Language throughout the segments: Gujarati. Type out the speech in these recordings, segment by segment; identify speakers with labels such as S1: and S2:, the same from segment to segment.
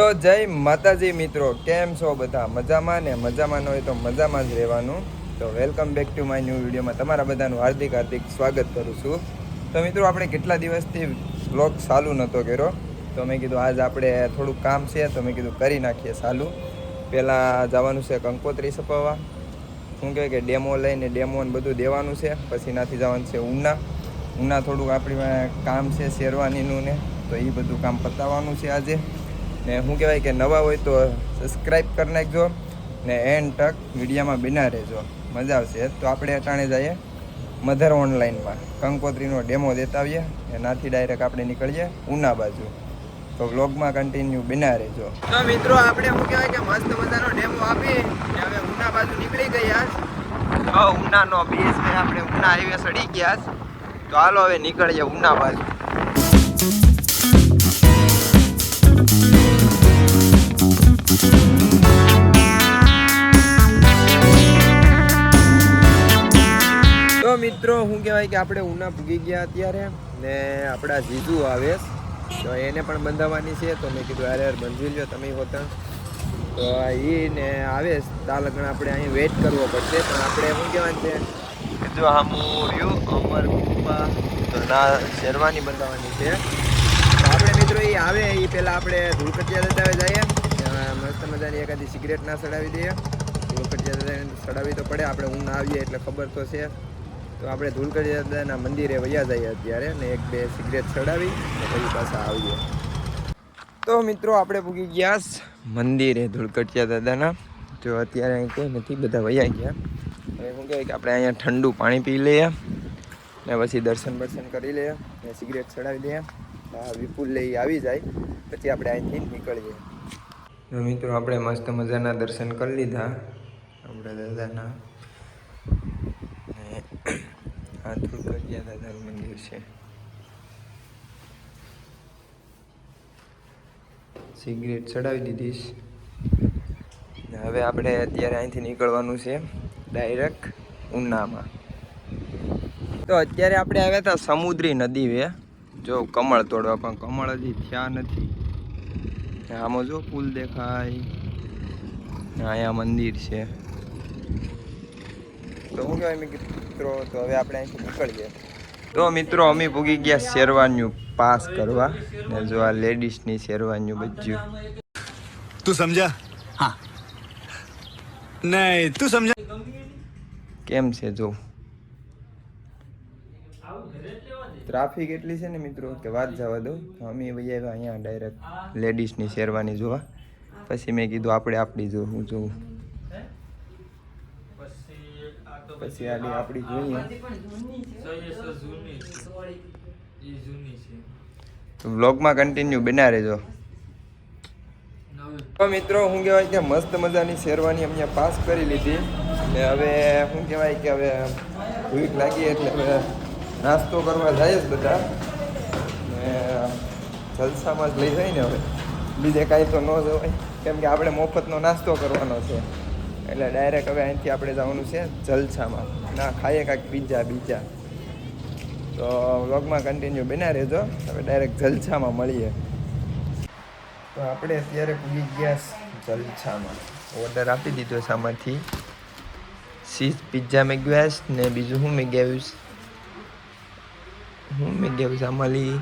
S1: તો જય માતાજી મિત્રો, કેમ છો બધા? મજામાં ને મજામાં ન હોય તો મજામાં જ રહેવાનું. તો welcome back to my new વિડીયોમાં તમારા બધાનું હાર્દિક હાર્દિક સ્વાગત કરું છું. તો મિત્રો, આપણે કેટલા દિવસથી બ્લોગ ચાલુ નહોતો કર્યો. તો મેં કીધું, આજ આપણે થોડુંક કામ છે. તો મેં કીધું, કરી નાખીએ ચાલુ. પહેલાં જવાનું છે કંકોત્રી સપાવવા. શું કહેવાય કે ડેમો લઈને ડેમો ને બધું દેવાનું છે. પછી નાથી જવાનું છે ઉના. ઉના થોડુંક આપણી કામ છે શેરવાનીનું ને, તો એ બધું કામ પતાવવાનું છે આજે. ને શું કહેવાય કે નવા હોય તો સબસ્ક્રાઈબ કરી નાખજો ને એન્ડ તક વિડીયામાં બિના રહેજો. મજા આવશે. તો આપણે અટાણે જઈએ મધર ઓનલાઈનમાં. કંકોત્રીનો ડેમો દેતા આવીએ એનાથી ડાયરેક્ટ આપણે નીકળીએ ઉના બાજુ. તો વ્લોગમાં કન્ટિન્યુ બિના રહેજો. તો મિત્રો આપણે શું કહેવાય કે મસ્ત મજાનો ડેમો આપી હવે ઉના બાજુ નીકળી ગયા. તો ઉનાનો બીચ આપણે ઉના હાઈવે સડી ગયા તો હાલો હવે નીકળીએ ઉના બાજુ. મિત્રો શું કહેવાય કે આપણે ઉના ભૂગી ગયા અત્યારે ને આપણા જીજુ આવે તો એને પણ બંધાવવાની છે. તો મેં કીધું, અરે યાર લો તમે હોતા તો એ ને આવે. તા લગ્ન આપણે અહીં વેઇટ કરવો પડશે. પણ આપણે શું કહેવાનું છે? કે જો આમું રહ્યું અમર પપ્પા તો ના, શેરવાની બંધાવવાની છે. તો આપણે મિત્રો એ આવે. એ પહેલાં આપણે ધૂળકટિયા દાદા જઈએ. મસ્ત મજાની એકાદી સિગરેટ ના સડાવી દઈએ. ધૂળકટિયા દાદાને સડાવી તો પડે. આપણે ઊંઘ આવીએ એટલે ખબર તો છે. તો આપણે ધૂળકટિયા દાદાના મંદિરે વયા જઈએ અત્યારે ને એક બે સિગરેટ ચડાવી પછી પાછા આવીએ. તો મિત્રો, આપણે પૂગી ગયા મંદિરે ધૂળકટિયા દાદાના. જો અત્યારે અહીં કંઈ નથી, બધા વયા ગયા. હવે શું કહેવાય કે આપણે અહીંયા ઠંડુ પાણી પી લઈએ ને પછી દર્શન બર્શન કરી લઈએ ને સિગરેટ ચડાવી દઈએ. વિપુલ લઈ આવી જાય. પછી આપણે અહીંથી નીકળીએ. મિત્રો, આપણે મસ્ત મજાના દર્શન કરી લીધા. આપણા દાદાના આ ધૂળકટિયા દાદાનું મંદિર છે સિગરેટ ચડાવી દીધીશ હવે આપણે અત્યારે અહીંથી નીકળવાનું છે ડાયરેક્ટ ઉનામાં. તો અત્યારે આપણે આવ્યા હતા સમુદ્રી નદી વે. જો કમળ તોડવા, પણ કમળ હજી થયા નથી. આમાં જો પુલ દેખાય. અહીંયા મંદિર છે. તો હું કહેવાય મિત્રો તો હવે આપણે અહીંથી નીકળીએ. તો મિત્રો અમે ભૂગી ગયા શેરવાનીઓ પાસ કરવા. ને જો આ લેડીઝની શેરવાનીઓ બચ્યું
S2: તું સમજા? હા. નહીં તું સમજા?
S1: કેમ છે જો? ટ્રાફિક એટલી છે ને મિત્રો કે વાત જવા દો અમે ભાઈ આવ્યા અહીંયા ડાયરેક્ટ લેડીઝની શેરવાની જોવા. પછી મેં કીધું આપણે આપણી જો હું જોઉં. પછી આની આપણી જોઈએ તો વ્લોગમાં કન્ટિન્યુ બના રહેજો. તો મિત્રો શું કહેવાય કે મસ્ત મજાની શેરવાની અમને પાસ કરી લીધી. ને હવે શું કહેવાય કે હવે ભૂખ લાગી એટલે હવે નાસ્તો કરવા જાય જ બધા. ને જલસામાં જ લઈ જાય ને હવે. બીજે કાંઈ તો ન જવાય. કેમ કે આપણે મફતનો નાસ્તો કરવાનો છે. એટલે ડાયરેક્ટ હવે અહીંથી આપણે જવાનું છે જલસામાં. ના, ખાઈએ કાંઈક પીઝા બીજા. તો વ્લોગમાં કન્ટિન્યુ બના રહેજો. હવે ડાયરેક્ટ જલસામાં મળીએ. તો આપણે અત્યારે પૂરી ગયા જલસામાં. ઓર્ડર આપી દીધો છે આમાંથી. સીઝ પિઝા મેગ્યાસ ને બીજું હું મેગાવ્યું હું મેગાવીશ આમાંલી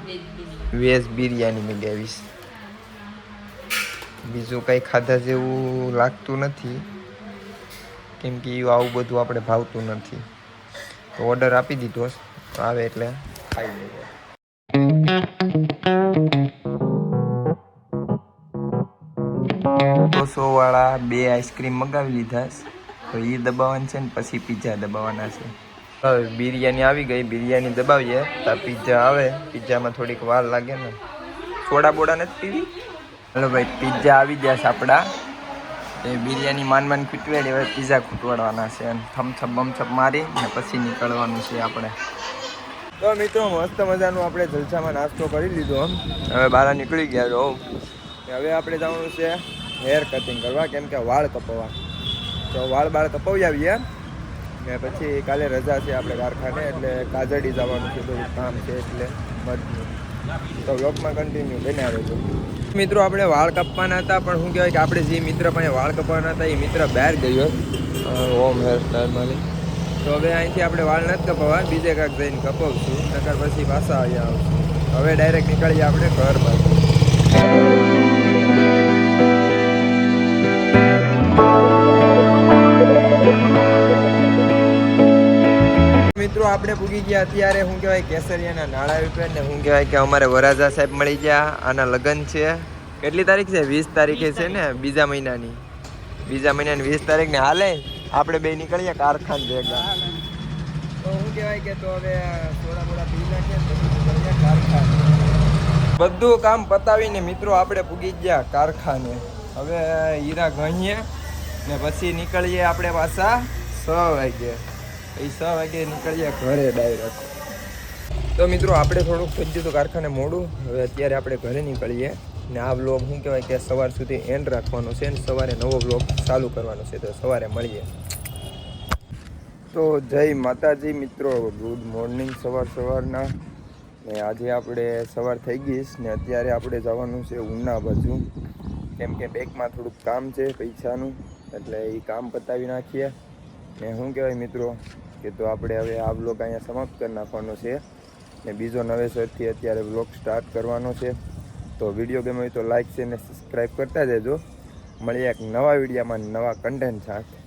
S1: વેજ બિરયાની મેગાવીશ બીજું કંઈ ખાધા જેવું લાગતું નથી. કેમ કે એ આવું બધું આપણે ભાવતું નથી. તો ઓર્ડર આપી દીધો આવે એટલે ખાઈ લેવો દોસો વાળા બે આઈસ્ક્રીમ મગાવી લીધા તો એ દબાવવાની છે ને પછી પીઝા દબાવવાના છે. હવે બિરયાની આવી ગઈ. બિરયાની દબાવીએ. તો પીઝા આવે. પીઝામાં થોડીક વાર લાગે ને. સોડા બોડા નથી પીવી? હલો ભાઈ પીઝા આવી ગયા છે આપણા એ બિરયાની માન માન ખૂટવાડી હવે પીઝા ખૂટવાડવાના છે અને થમથપ બમથપ મારી ને પછી નીકળવાનું છે આપણે. તો મિત્રો મસ્ત મજાનું આપણે જલસામાં નાસ્તો કરી લીધો હવે બહાર નીકળી ગયા છો હવે આપણે જવાનું છે હેર કટિંગ કરવા કેમ કે વાળ કપાવવા તો વાળ બાળ કપાવી આવીએ. ને પછી કાલે રજા છે આપણે કારખાને એટલે કાજડી જવાનું છે બધું કામ છે એટલે મધનું. તો વ્લોગમાં કન્ટિન્યુ બન્યા રહેજો મિત્રો આપણે વાળ કાપવાના હતા પણ શું કહેવાય કે આપણે જે મિત્ર પાસે વાળ કાપવાના હતા એ મિત્ર બહાર ગયો. હોમ ઓમ હેર સ્ટાઈલમાં તો હવે અહીંથી આપણે વાળ નથી કપાવવા બીજે કાંક જઈને કપાવશું નકર પછી પાછા અહીંયા આવશું. હવે ડાયરેક્ટ નીકળીએ આપણે ઘર બાજુ. મિત્રો આપણે પૂગી ગયા અત્યારે શું કહેવાય કેસરિયાના નાળા ઉપર ને શું કહેવાય કે અમારે વરાજા સાહેબ મળી ગયા આના લગ્ન છે. કેટલી તારીખ છે? વીસ તારીખે છે ને? બીજા મહિનાની. બીજા મહિનાની વીસ તારીખ ને હાલે આપણે બે નીકળીએ કારખાન ભેગા. તો શું કહેવાય કે તો હવે થોડા મોડા પી નાખીએ કારખાને. બધું કામ પતાવીને મિત્રો આપણે પૂગી ગયા કારખાને. હવે હીરા ગણીએ ને પછી નીકળીએ આપણે પાછા છ વાગે છ વાગે નીકળીએ ઘરે ડાયરેક્ટ તો મિત્રો, આપણે થોડુંક થઈ ગયું હતું કારખાને મોડું. હવે અત્યારે આપણે ઘરે નીકળીએ. ને આ બ્લોગ શું કહેવાય કે સવાર સુધી એન્ડ રાખવાનો છે ને સવારે નવો બ્લોગ ચાલુ કરવાનો છે. તો સવારે મળીએ. તો જય માતાજી મિત્રો ગુડ મોર્નિંગ સવાર સવારના. ને આજે આપણે સવાર થઈ ગઈશ ને અત્યારે આપણે જવાનું છે ઉના બાજુ. કેમ કે બેંકમાં થોડુંક કામ છે પૈસાનું. એટલે એ કામ પતાવી નાખીએ. ને શું કહેવાય મિત્રો કે તો આપણે હવે આ બ્લોગ અહીંયા સમાપ્ત કરી નાખવાનો છે. ને બીજો નવેસરથી અત્યારે બ્લોગ સ્ટાર્ટ કરવાનો છે. તો વીડિયો ગમે તો લાઈક છે ને સબસ્ક્રાઈબ કરતા જજો. મળીએ એક નવા વિડીયામાં નવા કન્ટેન્ટ સાથે.